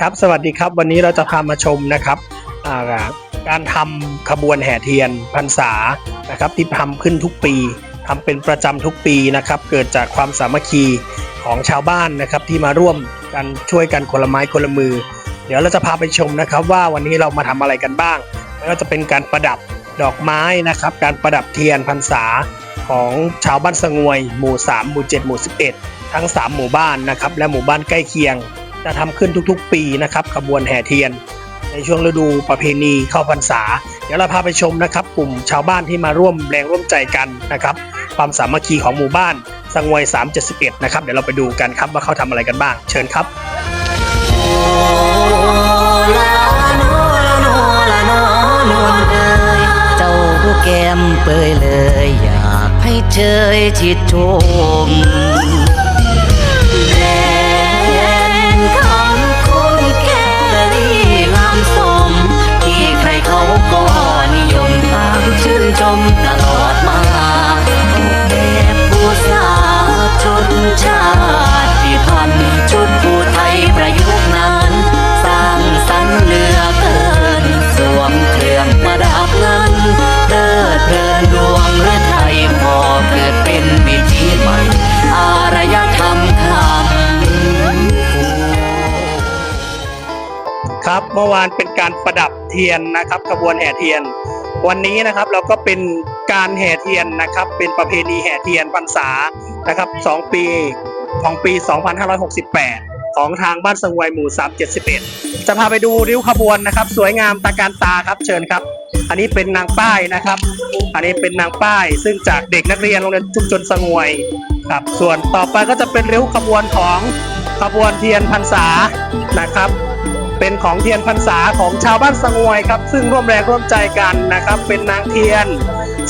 ครับสวัสดีครับวันนี้เราจะพามาชมนะครับการทำขบวนแห่เทียนพรรษานะครับที่ทำขึ้นทุกปีทำเป็นประจำทุกปีนะครับ เกิดจากความสามัคคีของชาวบ้านนะครับที่มาร่วมกันช่วยกันคนละไม้คนละมือ เดี๋ยวเราจะพาไปชมนะครับ ว่าวันนี้เรามาทำอะไรกันบ้างไม่ว่าจะเป็นการประดับดอกไม้นะครับ การประดับเทียนพรรษาของชาวบ้านสงวย หมู่ 3 หมู่ 7 หมู่ 11 ทั้ง 3 หมู่บ้านนะครับและหมู่บ้านใกล้เคียง จะทำขึ้นทุกๆ ปีนะครับขบวนแห่เทียน ในช่วงฤดูประเพณีเข้าพรรษา เดี๋ยวเราพาไปชมนะครับ กลุ่มชาวบ้านที่มาร่วมแรงร่วมใจกันนะครับ ความสามัคคีของหมู่บ้านสังวย 371 นะครับ เดี๋ยวเราไปดูกันครับว่าเขาทำอะไรกันบ้าง เชิญครับแก้มเปยเลย อยากให้เชยชิดชม ชนชาติพันธุ์ชุดผู้ไทยประยุกต์นั้น สร้างสรรค์เหลือเกิน สวมเครื่องประดับเงินเลิดเพลินดวงและไทยพอเกิดเป็นวิถีใหม่ อารยธรรมคำครับเมื่อวานเป็นการประดับเทียนนะครับขบวนแห่เทียน วันนี้นะครับเราก็เป็นการแห่เทียนนะครับ เป็นประเพณีแห่เทียนพรรษา นะครับ2ปีของปี 2568 ของทางบ้านสงวยหมู่ 371 จะพาไปดูริ้วขบวนนะครับ สวยงามตาการตาครับเชิญครับ อันนี้เป็นนางป้ายนะครับ อันนี้เป็นนางป้าย ซึ่งจากเด็กนักเรียนโรงเรียนชุมชนสงวยครับ ส่วนต่อไปก็จะเป็นริ้วขบวนของขบวนเทียนพรรษานะครับ เป็นของเทียนพรรษาของชาวบ้านสงวยครับ ซึ่งร่วมแรงร่วมใจกันนะครับ เป็นนางเทียน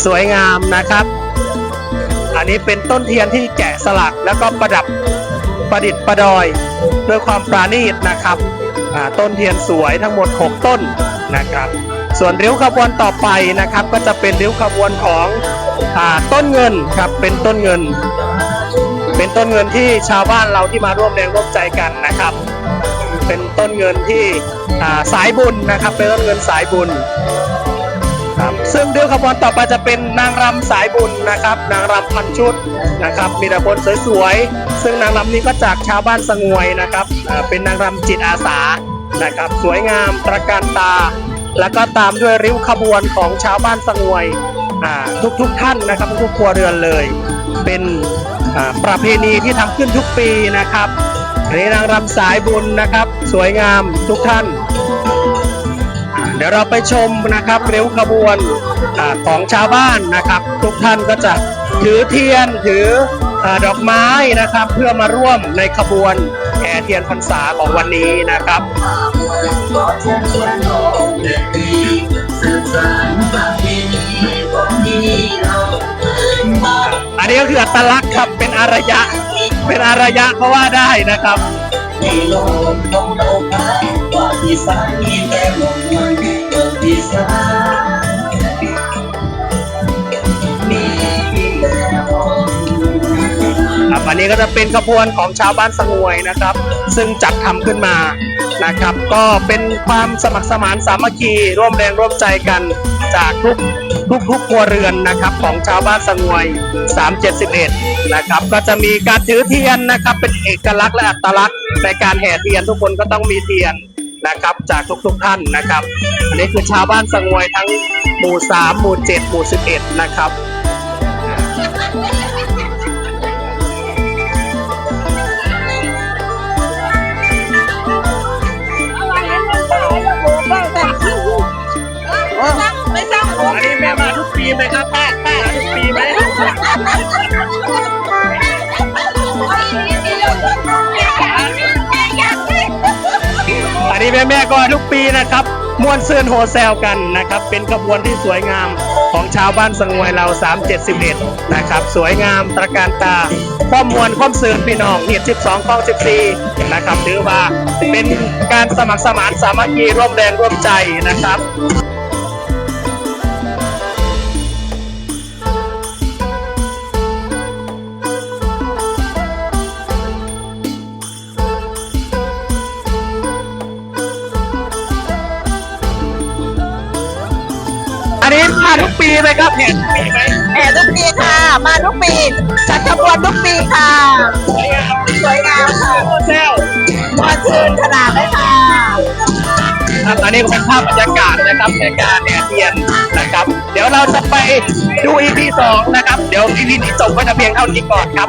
สวยงามนะครับ อันนี้เป็นต้นเทียนที่แกะสลักแล้วก็ประดับประดิษฐ์ประดอยด้วยความปราณีตนะครับอ่าต้นเทียนสวยทั้งหมด 6 ต้นนะครับ ส่วนริ้วขบวนต่อไปนะครับ ก็จะเป็นริ้วขบวนของอาต้นเงินครับเป็นต้นเงิน เป็นต้นเงินที่ชาวบ้านเราที่มาร่วมแรงร่วมใจกันนะครับ เป็นต้นเงินที่อ่าสายบุญนะครับ เป็นต้นเงินสายบุญ ซึ่งเรื่อขบวนต่อไปจะเป็นนางรำสายบุญนะครับ นางรำพันชุดนะครับ มีแต่คนสวยๆ ซึ่งนางรำนี้ก็จากชาวบ้านสงวยนะครับ เป็นนางรำจิตอาสานะครับ สวยงามตระการตา แล้วก็ตามด้วยริ้วขบวนของชาวบ้านสงวยทุกๆท่านนะครับทุกครัวเรือนเลย เป็นประเพณีที่ทำขึ้นทุกปีนะครับอันนี้นางรำสายบุญนะครับ สวยงามทุกท่าน เดี๋ยวเราไปชมนะครับริ้วขบวนอของชาวบ้านนะครับ ทุกท่านก็จะถือเทียนถืออดอกไม้นะครับ เพื่อมาร่วมในขบวนแห่เทียนพรรษาของวันนี้นะครับอันนี้ก็คืออัตลักษณ์ครับเป็นอารยะ เป็นอารยะก็ว่าได้นะครับ ครับอันนี้ก็จะเป็นขบวนของชาวบ้านสงวยนะครับ ซึ่งจัดทำขึ้นมานะครับ ก็เป็นความสมัครสมานสามัคคีร่วมแรงร่วมใจกันจากทุกทุกทุกครัวเรือนนะครับของชาวบ้านสงวย 371 นะครับ ก็จะมีการถือเทียนนะครับเป็นเอกลักษณ์และอัตลักษณ์ในการแห่เทียนทุกคนก็ต้องมีเทียน นะครับ จากทุกๆท่านนะครับ อันนี้คือชาวบ้านสงวยทั้งหมู่ 3 หมู่ 7 หมู่ 11 นะครับไม่ต้องผมอันนี้แม่มาทุกปีไหมครับป้าป้ามาทุกปีไหมอันนี้ แม่แม่ๆก็ทุกปีนะครับม้วนเซื่อนโฮเซลกันนะครับ เป็นขบวนที่สวยงามของชาวบ้านสงวยเรา 371 นะครับ สวยงามตระการตาข้อมวลข้อมเสื่อพี่น้องเหียด12ข้อง14 นะครับถือว่าเป็นการสมัครสมานสามัคคีร่วมแรงร่วมใจนะครับ มาทุกปีไหมครับแห่ทุกปีไหมแห่ทุกปีค่ะ มาทุกปี จัดขบวนทุกปีค่ะ สวยงามสวยงามค่ะแซวมวนชื่นขนาดเลยค่ะครับอันนี้เป็นภาพบรรยากาศนะครับในการแห่เทียนนะครับ เดี๋ยวเราจะไปดู EP สองนะครับ เดี๋ยว EP นี้จบไว้แต่เพียงเท่านี้ก่อนครับ